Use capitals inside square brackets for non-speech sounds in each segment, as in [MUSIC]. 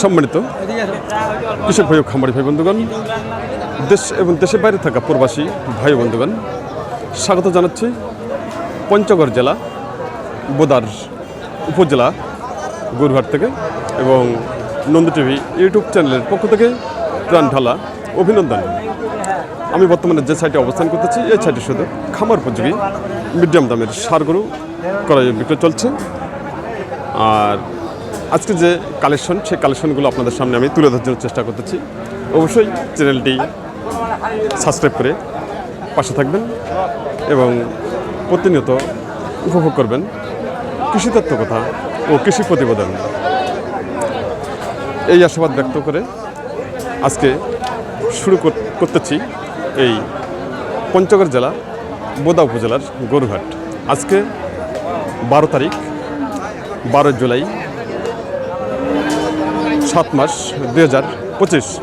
সম্মানিত কৃষক ভাই খামারি ভাই বন্ধুগণ, দেশ এবং দেশের বাইরে থাকা প্রবাসী ভাই বন্ধুগণ, স্বাগত জানাচ্ছি পঞ্চগড় জেলা, বোদার উপজেলা, গরুহাট থেকে এবং নন্দী টিভি ইউটিউব চ্যানেলের পক্ষ থেকে প্রাণ ঢালা অভিনন্দন। আমি বর্তমানে যে সাইটে অবস্থান করতেছি, এই সাইটে শুধু খামার উপযোগী, মিডিয়াম দামের সার গরু ক্রয় বিক্রয় চলছে। আর আজকে যে কালেকশন সেই কালেকশনগুলো আপনাদের সামনে আমি তুলে ধরার জন্য চেষ্টা করতেছি। অবশ্যই চ্যানেলটি সাবস্ক্রাইব করে পাশে থাকবেন এবং প্রতিনিয়ত উপভোগ করবেন কৃষি তত্ত্ব কথা ও কৃষি প্রতিবেদন। এই আশাবাদ ব্যক্ত করে আজকে শুরু করতেছি এই পঞ্চগড় জেলা, বোদা উপজেলার গরুঘাট আজকে বারো তারিখ, বারো জুলাই সাত মাস দুই হাজার পঁচিশ।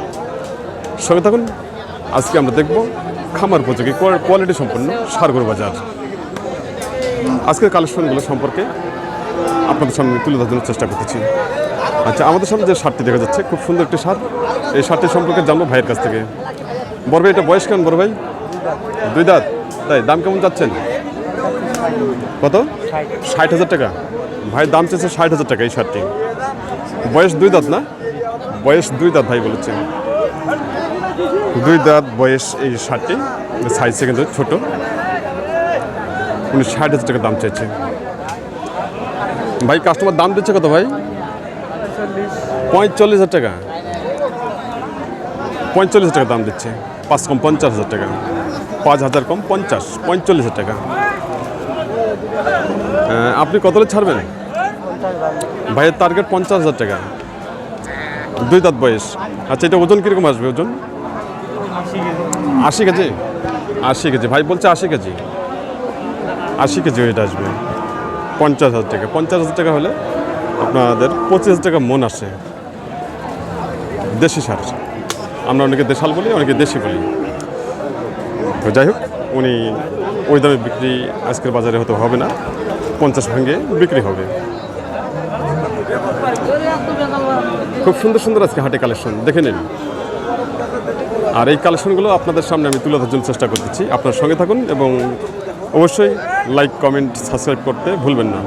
সঙ্গে থাকুন আজকে আমরা দেখব খামার উপযোগী কোয়া- কোয়ালিটি সম্পন্ন সারগরু বাজার। আজকের কালেকশনগুলো সম্পর্কে আপনাদের সামনে তুলে ধরার জন্য চেষ্টা করতেছি। আচ্ছা আমাদের সামনে যে শার্টটি দেখা যাচ্ছে খুব সুন্দর একটি শার্ট এই শার্টটি সম্পর্কে জানব ভাইয়ের কাছ থেকে। বড় ভাই এটা বয়স কেমন বড় ভাই? দুই দাঁত। তাই দাম কেমন যাচ্ছেন কত? ষাট। হাজার টাকা। ভাই দাম চেয়েছে ষাট হাজার টাকা এই শার্টটি বয়স দুই দাঁত না? বয়স দুই দাঁত ভাই বলেছেন দুই দাঁত, বয়স এই শার্টটি সাইজ কিন্তু ছোট। উনি ষাট হাজার টাকা দাম চাইছে। ভাই কাস্টমার দাম দিচ্ছে কত ভাই? পঁয়তাল্লিশ হাজার টাকা। পঁয়তাল্লিশ হাজার টাকা দাম দিচ্ছে। পাঁচ কম পঞ্চাশ হাজার টাকা। পাঁচ হাজার কম পঞ্চাশ, পঁয়তাল্লিশ হাজার টাকা। আপনি কত ছাড়বেন? ভাইয়ের টার্গেট পঞ্চাশ হাজার টাকা। দুই দাঁত বয়স। আচ্ছা এটা ওজন কীরকম আসবে ওজন? আশি কেজি? আশি কেজি। ভাই বলছে আশি কেজি। আশি কেজি এটা আসবে। পঞ্চাশ হাজার টাকা। পঞ্চাশ হাজার টাকা হলে আপনাদের পঁচিশ হাজার টাকা মন আসে। দেশি সার। আমরা অনেকে দেশাল বলি, অনেকে দেশি বলি। তো যাই হোক, উনি ওই দামে বিক্রি আজকের বাজারে হয়তো হবে না। পঞ্চাশ ভাঙ্গে বিক্রি হবে। খুব সুন্দর সুন্দর আজকে হাটে কালেকশন দেখে নিন। আর এই কালেকশনগুলো আপনাদের সামনে আমি তুলে ধরার জন্য চেষ্টা করতেছি। আপনার সঙ্গে থাকুন এবং অবশ্যই লাইক কমেন্ট সাবস্ক্রাইব করতে ভুলবেন না।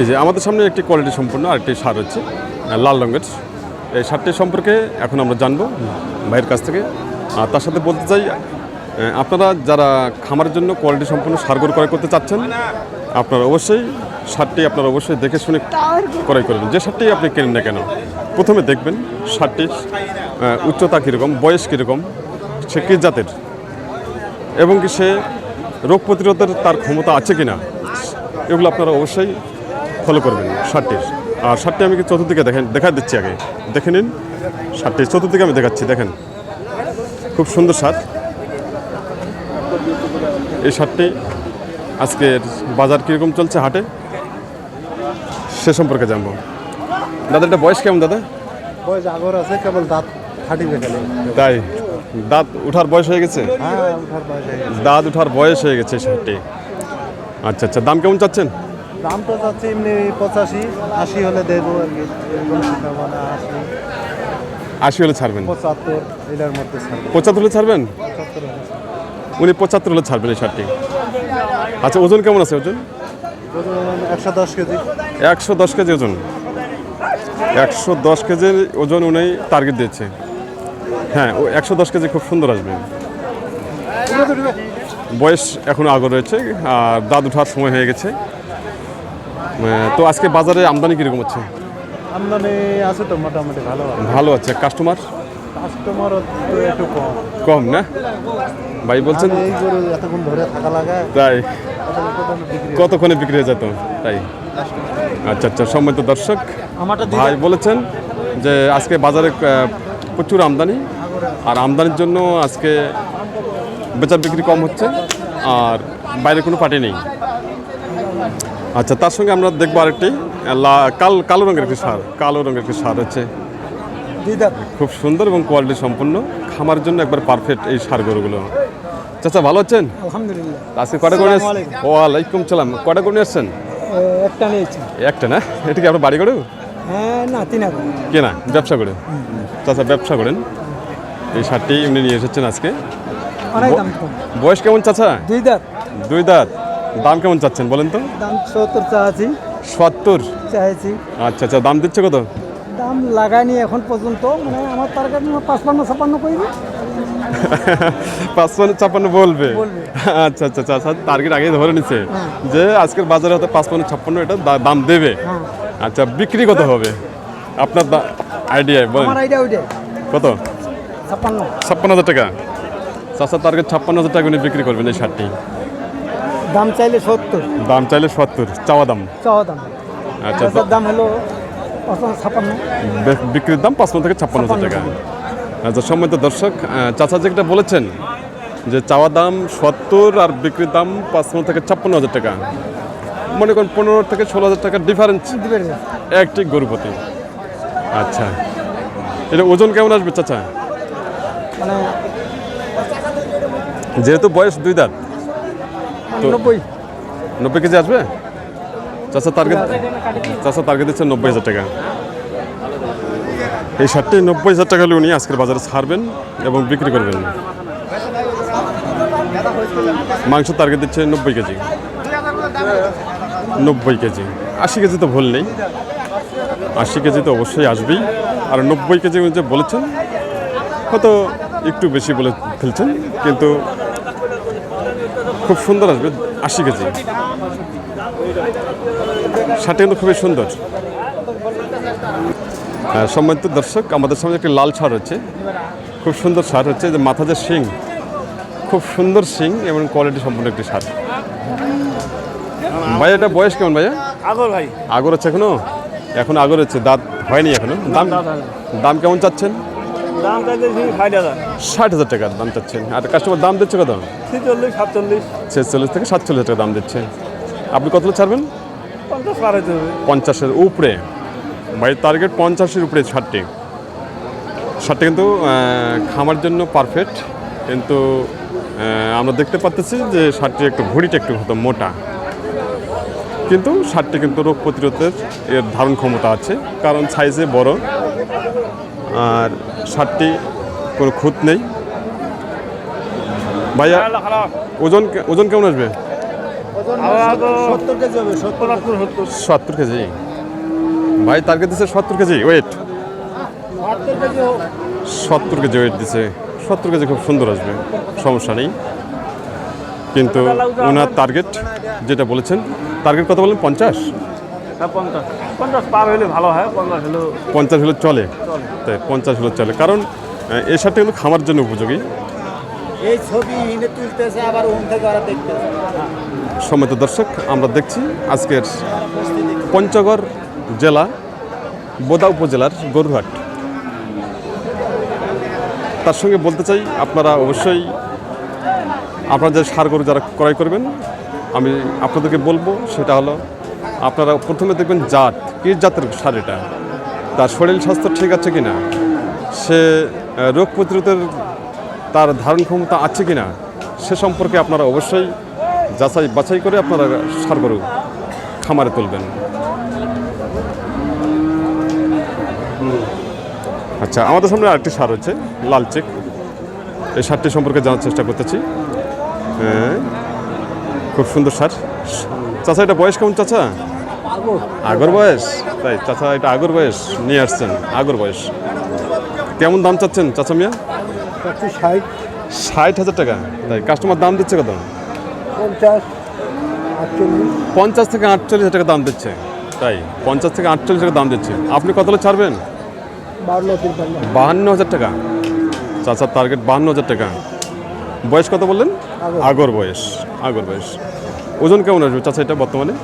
এই যে আমাদের সামনে একটি কোয়ালিটি সম্পূর্ণ আরেকটি সার হচ্ছে লাল রঙের। এই সারটি সম্পর্কে এখন আমরা জানব, ভাইয়ের কাছ থেকে। আর তার সাথে বলতে চাই আপনারা যারা খামারের জন্য কোয়ালিটি সম্পূর্ণ সারগর ক্রয় করতে চাচ্ছেন, আপনারা অবশ্যই সারটি আপনারা অবশ্যই দেখে শুনে ক্রয় করবেন। যে শার্টটি আপনি কেনেন না কেন, প্রথমে দেখবেন শার্টটির উচ্চতা কীরকম, বয়স কীরকম, সে কী জাতের, এবং কি সে রোগ প্রতিরোধের তার ক্ষমতা আছে কি না এগুলো আপনারা অবশ্যই ফলো করবেন শার্টটির। আর শার্টটি আমি কি চতুর্দিকে দেখেন, দেখা দিচ্ছি আগে। দেখে নিন শার্টটি চতুর্দিকে আমি দেখাচ্ছি, দেখেন। খুব সুন্দর শার্ট। এই শার্টটি আজকের বাজার কীরকম চলছে হাটে? সে সম্পর্কে জানব। দাদা এটা বয়স কেমন দাদা? বয়স আগর আছে কেবল দাঁত ফাটিবে তাই? দাঁত উঠার বয়স হয়ে গেছে? হ্যাঁ উঠার বয়স হয়ে গেছে। দাঁত উঠার বয়স হয়ে গেছে শার্টটি আচ্ছা আচ্ছা দাম কেমন চাচ্ছেন? দাম তো চাচ্ছি এমনি পঁচাশি আশি হলে দেবো আর কি। আশি হলে ছাড়বেন? পঁচাত্তর এটার মধ্যে পঁচাত্তর হলে ছাড়বেন? উনি পঁচাত্তর হলে ছাড়বেন এই শার্টটি। আচ্ছা ওজন কেমন আছে ওজন? একশো দশ কেজি। একশো দশ কেজি ওজন। একশো দশ কেজির ওজন উনি টার্গেট দিয়েছে। হ্যাঁ ও একশো দশ কেজি খুব সুন্দর আসবে। বয়স এখন আগর রয়েছে আর দাঁত ওঠার সময় হয়ে গেছে। তো আজকে বাজারে আমদানি কীরকম হচ্ছে? আমদানি আছে তো মোটামুটি ভালো ভালো আছে। কাস্টমার? কাস্টমারও তো একটু কম। কম না? ভাই বলছেন এই গরু এতক্ষণ ধরে থাকা লাগে তাই। কতক্ষণে বিক্রি হয়ে যেত? তাই? আচ্ছা আচ্ছা সম্মানিত দর্শক ভাই বলেছেন যে আজকে বাজারে প্রচুর আমদানি আর আমদানির জন্য আজকে বেচা বিক্রি কম হচ্ছে আর বাইরে কোনো পার্টি নেই। আচ্ছা তার সঙ্গে আমরা দেখব আরেকটি কাল কালো রঙের একটি সার কালো রঙের একটি সার আছে খুব সুন্দর এবং কোয়ালিটি সম্পন্ন খামার জন্য একবার পারফেক্ট এই সার গরুগুলো। চাচা ভালো আছেন? আলহামদুলিল্লাহ। আজকে কটা করে। ওয়ালাইকুম সালাম। কটা করে এসছেন একটা নিয়েছি একটা না? এটা কি আপনার বাড়ি গড়ু হ্যাঁ না তিন কেনা ব্যবসা করে? চাচা ব্যবসা করেন। এই শার্টটি এমনি নিয়ে এসেছেন আজকে। অনেক দাম বয়স কেমন চাচা? দুই দাঁত। দুই দাঁত। দাম কেমন চাচ্ছেন বলেন তো? দাম সত্তর চাচ্ছি। সত্তর? চাইছি আচ্ছা আচ্ছা দাম দিচ্ছে কত? দাম লাগাইনি এখন পর্যন্ত। মানে আমার টার্গেট পাঁচপান্ন ছাপান্ন করবে [LAUGHS] পাঁচপান্ন ছাপ্পান্ন বলবে। আচ্ছা আচ্ছা আচ্ছা আচ্ছা টার্গেট আগেই ধরে নিচ্ছে যে আজকের বাজারে হয়তো পাঁচপান্ন ছাপ্পান্ন এটা দাম দেবে। হ্যাঁ। আচ্ছা বিক্রি কত হবে? আপনার আইডিয়া বলেন। কত? ছাপ্পান্ন। ছাপ্পান্ন হাজার টাকা। চাষা টার্গেট ছাপ্পান্ন হাজার টাকা উনি বিক্রি করবেন এই শার্টটি। দাম চাইলে সত্তর। দাম চাইলে সত্তর চাওয়া দাম। চাওয়া দাম। আচ্ছা দাম হলো ছাপ্পান্ন। বিক্রির দাম পাঁচপান্ন থেকে ছাপ্পান্ন হাজার টাকা। আচ্ছা সম্মানিত দর্শক চাচা যেটা বলেছেন যে চাওয়া দাম সত্তর আর বিক্রির দাম পাঁচপান্ন থেকে ছাপ্পান্ন হাজার টাকা। মনে করেন পনেরো থেকে ষোলো হাজার টাকার ডিফারেন্স একটি গরুপতি আচ্ছা। এটা ওজন কেমন আসবে চাচা? মানে যেহেতু বয়স দুই দাঁত নব্বই। নব্বই কেজি আসবে? চাচা টার্গেট চাচা টার্গেট দিচ্ছে নব্বই হাজার টাকা। এই শার্টটি নব্বই হাজার টাকা হলে উনি আজকের বাজারে ছাড়বেন এবং বিক্রি করবেন। মাংস টার্গেট দিচ্ছে নব্বই কেজি। নব্বই কেজি। আশি কেজি তো ভুল নেই। আশি কেজি তো অবশ্যই আসবেই। আর নব্বই কেজি যে বলেছেন, হয়তো একটু বেশি বলে ফেলছেন, কিন্তু খুব সুন্দর আসবে, আশি কেজি। শার্টটা কিন্তু খুবই সুন্দর। সম্মানিত দর্শক আমাদের সামনে একটি লাল শার্ট হচ্ছে খুব সুন্দর শার্ট হচ্ছে যে মাথা যে শিং। খুব সুন্দর শিং এবং কোয়ালিটি সম্পূর্ণ একটি শার্ট ভাই এটা বয়স কেমন ভাইয়া? আগর ভাই। আগর হচ্ছে এখনও? এখন আগর হচ্ছে দাঁত হয়নি এখনও। দাম দাম কেমন চাচ্ছেন? ষাট হাজার। টাকার দাম চাচ্ছেন। আর কাস্টমার দাম দিচ্ছে কত? ছিচল্লিশ সাতচল্লিশ। ছেচল্লিশ থেকে সাতচল্লিশ টাকা দাম দিচ্ছে। আপনি কত ছাড়বেন? পঞ্চাশ পঞ্চাশের উপরে। ভাই টার্গেট পঞ্চাশের উপরে ষাটটি। ষাটটি কিন্তু খামার জন্য পারফেক্ট কিন্তু আমরা দেখতে পাচ্ছি যে ষাটটি একটু ভুঁড়িটা একটু হতো মোটা। কিন্তু ষাটটি কিন্তু রোগ প্রতিরোধের এর ধারণ ক্ষমতা আছে কারণ সাইজে বড়। আর ষাটটি কোনো খুঁত নেই। ভাইয়া ওজন কে- ওজন কেমন আসবে? সত্তর কেজি সত্তর কেজি। ভাই টার্গেট দিচ্ছে সত্তর কেজি ওয়েট সত্তর কেজি ওয়েট দিছে। সত্তর কেজি খুব সুন্দর আসবে সমস্যা নেই। কিন্তু ওনার টার্গেট যেটা বলেছেন টার্গেট কত বলেন পঞ্চাশ? পঞ্চাশ। হলে হয় চলে। তাই পঞ্চাশ হলে চলে। কারণ এই সারটা হলো খামার জন্য উপযোগী। এই ছবি তুলতেছে আবার ওখান থেকে ওরা দেখতেছে। সম্মত দর্শক আমরা দেখছি আজকের পঞ্চগড় জেলা বোদা উপজেলার গরুহাট। তার সঙ্গে বলতে চাই, আপনারা অবশ্যই আপনারা যে সার গরু যারা ক্রয় করবেন, আমি আপনাদেরকে বলব, সেটা হলো আপনারা প্রথমে দেখবেন জাত, কী জাতের সার এটা? তার শরীর স্বাস্থ্য ঠিক আছে কি না সে রোগ প্রতিরোধের তার ধারণ ক্ষমতা আছে কি না সে সম্পর্কে আপনারা অবশ্যই যাচাই বাছাই করে আপনারা সার গরু খামারে তুলবেন। আচ্ছা আমাদের সামনে আরেকটি সার হচ্ছে লাল চেক। এই সারটি সম্পর্কে জানার চেষ্টা করতেছি। হ্যাঁ খুব সুন্দর সার। চাচা এটা বয়স কেমন চাচা? আগর বয়স? তাই চাচা এটা আগর বয়স নিয়ে আসছেন আগর বয়স। কেমন দাম চাচ্ছেন চাচা মিয়া? ষাট। ষাট হাজার টাকা। তাই কাস্টমার দাম দিচ্ছে কত? পঞ্চাশ পঞ্চাশ থেকে আটচল্লিশ হাজার টাকা দাম দিচ্ছে। তাই পঞ্চাশ থেকে আটচল্লিশ টাকা দাম দিচ্ছে। আপনি কত ছাড়বেন? বাহান্ন হাজার টাকা। চাচার টার্গেট বাহান্ন হাজার টাকা। বয়স কত বললেন? আগর। বয়স আগর বয়স। ওজন কেমন আসবে চাচা এটা বর্তমানে?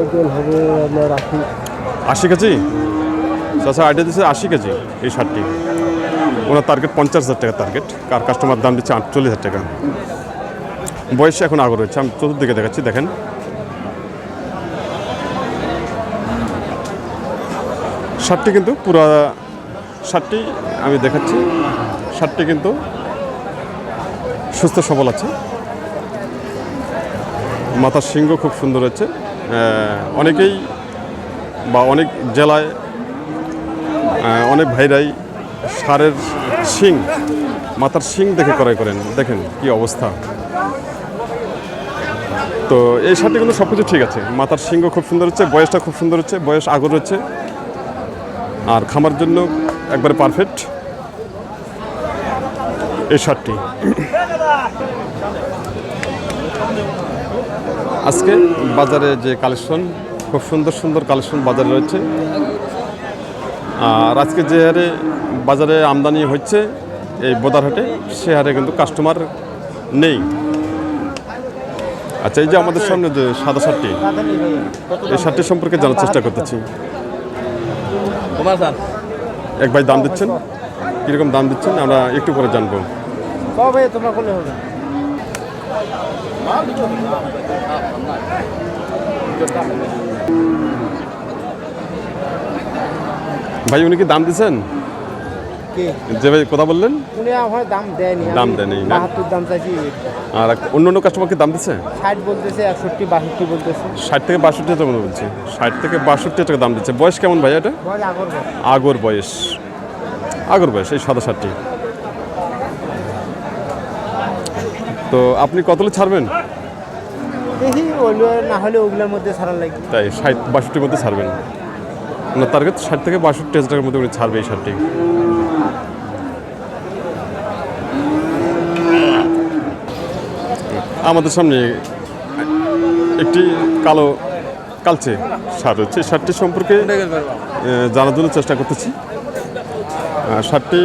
ওজন হবে আপনার আশি। আশি কেজি? চাচা আইডিয়া দিচ্ছে আশি কেজি এই শার্টটি। ওনার টার্গেট পঞ্চাশ হাজার টাকা টার্গেট কার কাস্টমার দাম দিচ্ছে আটচল্লিশ হাজার টাকা। বয়স এখন আগর রয়েছে আমি চতুর্দিকে দেখাচ্ছি দেখেন। শার্টটি কিন্তু, পুরা শার্টটি আমি দেখাচ্ছি। শার্টটি কিন্তু সুস্থ সবল আছে। মাথার সিংহ খুব সুন্দর হচ্ছে। অনেকেই বা অনেক জেলায় অনেক ভাইরাই সারের শিং, মাথার শিং দেখে ক্রয় করেন। দেখেন কি অবস্থা। তো এই শার্টটি কিন্তু সব কিছু ঠিক আছে। মাথার সিংহ খুব সুন্দর হচ্ছে, বয়সটা খুব সুন্দর হচ্ছে, বয়স আগর হচ্ছে। আর খামার জন্য একবারে পারফেক্ট এই শার্টটি। আজকে বাজারে যে কালেকশন, খুব সুন্দর সুন্দর কালেকশন বাজারে রয়েছে। আর আজকে যে হারে বাজারে আমদানি হচ্ছে এই বোদারহাটে, সে হারে কিন্তু কাস্টমার নেই। আচ্ছা এই যে আমাদের সামনে যে সাদা শার্টটি, এই শার্টটি সম্পর্কে জানার চেষ্টা করতেছি। এক ভাই দাম দিচ্ছেন? কীরকম দাম দিচ্ছেন? আমরা একটু পরে জানব। কবে তোমরা করলে হবে? ভাই উনি কি দাম দিচ্ছেন? যে ভাই কথা বললেন? উনি আমার দাম দেয়নি দাম দেয়নি, না? বাহাত্তর দাম চাইছি। আর অন্য অন্য কাস্টমারকে দাম দিচ্ছে ষাট বলতেছে একষট্টি বাষট্টি বলতেছে। ষাট থেকে বাষট্টি টাকা মতো বলছে। ষাট থেকে বাষট্টি টাকা দাম দিচ্ছে। বয়স কেমন ভাই এটা? আগর বয়স। আগর বয়স। এই সাদা তো আপনি কতলে ছাড়বেন? দেখি না হলে ওগুলোর মধ্যে ছাড়া লাগবে তাই ষাট বাষট্টির মধ্যে ছাড়বেন। টার্গেট ষাট থেকে বাষট্টি হাজার টাকার মধ্যে উনি ছাড়বে এই শার্টটি। আমাদের সামনে একটি কালো কালচে শার্ট হচ্ছে। শার্টটি সম্পর্কে জানার জন্য চেষ্টা করতেছি। শার্টটি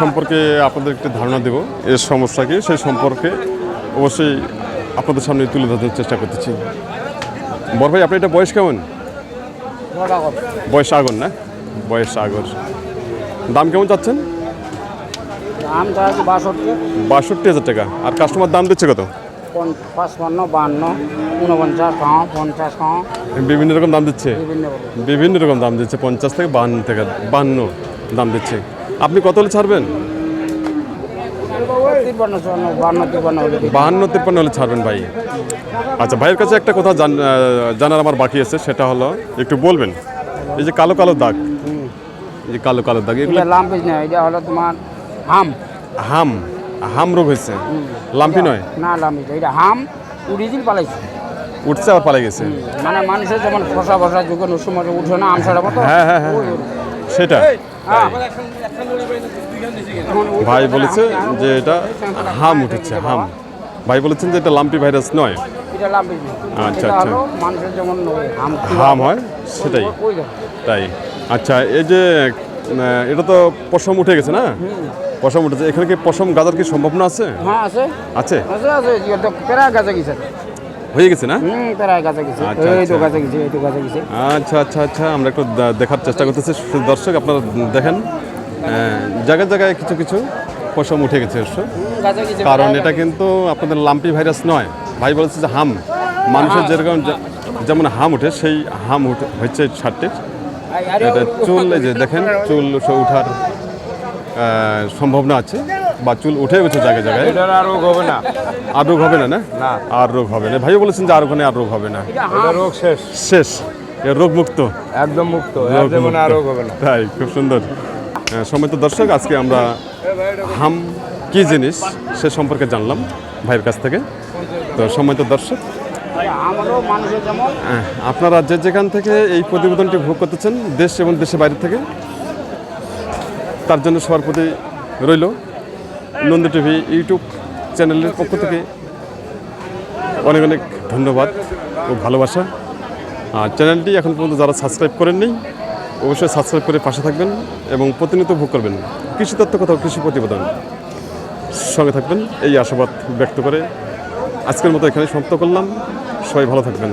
সম্পর্কে আপনাদের একটি ধারণা দেব। এর সমস্যাকে সেই সম্পর্কে অবশ্যই আপনাদের সামনে তুলে ধরার চেষ্টা করতেছি। বড় ভাই আপনি এটা বয়স কেমন? বয়স আগর না? বয়স আগর। দাম কেমন চাচ্ছেন? বাষট্টি। হাজার টাকা। আর কাস্টমার দাম দিচ্ছে কত? পাঁচপান্ন বাহান্ন উনপঞ্চাশ পাঁচ পঞ্চাশ পাঁচ বিভিন্ন রকম দাম দিচ্ছে? বিভিন্ন রকম। দাম দিচ্ছে পঞ্চাশ থেকে বান্ন থেকে বাহান্ন দাম দিচ্ছে। আপনি কত হলে ছাড়বেন? বাহান্ন তিপ্পান্ন হলে ছাড়বেন ভাই। আচ্ছা ভাইয়ের কাছে একটা কথা জানার আমার বাকি আছে সেটা হলো একটু বলবেন। এই যে কালো কালো দাগ। এই যে কালো কালো দাগ এগুলো লাম্পিস না এটা হলো তোমার হাম। হাম হাম রোগ হয়েছে লাম্পি নয়? না লাম্পিস এটা হাম উড়িদিল পালাইছে। উঠছে আবার পালাই গেছে? মানে মানুষের যেমন ফসা ফসা যুগে সময় উঠে না আমসার মতো। হ্যাঁ হ্যাঁ হ্যাঁ সেটা। হ্যাঁ। ভাই বলেছে যে এটা হাম উঠেছে হাম। ভাই বলেছেন যে এটা লাম্পি ভাইরাস নয়। আচ্ছা, আচ্ছা। মানুষের যেমন হাম হাম হয় সেটাই। তাই। আচ্ছা এই যে এটা তো পশম উঠে গেছে না? পশম উঠেছে। এখানে কি পশম গাজার কি সম্ভাবনা আছে? হ্যাঁ আছে। আছে? আছে আছে। প্রায় গাছে গেছে। হয়ে গেছে না? আচ্ছা, এই তো আচ্ছা। আচ্ছা আচ্ছা আচ্ছা। আমরা একটু দেখার চেষ্টা করতেছি। দর্শক আপনারা দেখেন। জায়গায় জায়গায় কিছু কিছু পশম উঠে গেছে কারণ এটা কিন্তু আপনাদের লাম্পি ভাইরাস নয়। ভাই বলেছে যে হাম। মানুষের যেরকম যেমন হাম উঠে সেই হাম উঠে হচ্ছে শার্টটির এটা চুল যে দেখেন চুল উঠার সম্ভাবনা আছে। বা চুল উঠে গেছে জায়গায় জায়গায়। এটার আর রোগ হবে না। আর রোগ হবে না না। আর রোগ হবে না। ভাইও বলেছেন যে আর ওখানে আর রোগ হবে না। এটা এটা রোগ শেষ। শেষ। রোগ মুক্ত। একদম মুক্ত। আর রোগ হবে না। তাই খুব সুন্দর। আহ, সম্মানিত দর্শক আজকে আমরা হাম কি জিনিস সে সম্পর্কে জানলাম ভাইয়ের কাছ থেকে। তো সম্মানিত দর্শক। আপনারা যে যেখান থেকে এই প্রতিবেদনটি ভোগ করতেছেন দেশ এবং দেশের বাইরে থেকে তার জন্য সবার প্রতি রইল নন্দ টিভি ইউটিউব চ্যানেলের পক্ষ থেকে অনেক অনেক ধন্যবাদ ও ভালোবাসা। আর চ্যানেলটি এখন পর্যন্ত যারা সাবস্ক্রাইব করেননি অবশ্যই সাবস্ক্রাইব করে পাশে থাকবেন এবং প্রতিনিয়ত ভোগ করবেন। কৃষি তত্ত্ব কথা ও কৃষি প্রতিবেদন সঙ্গে থাকবেন। এই আশাবাদ ব্যক্ত করে আজকের মতো এখানে সমাপ্ত করলাম। সবাই ভালো থাকবেন।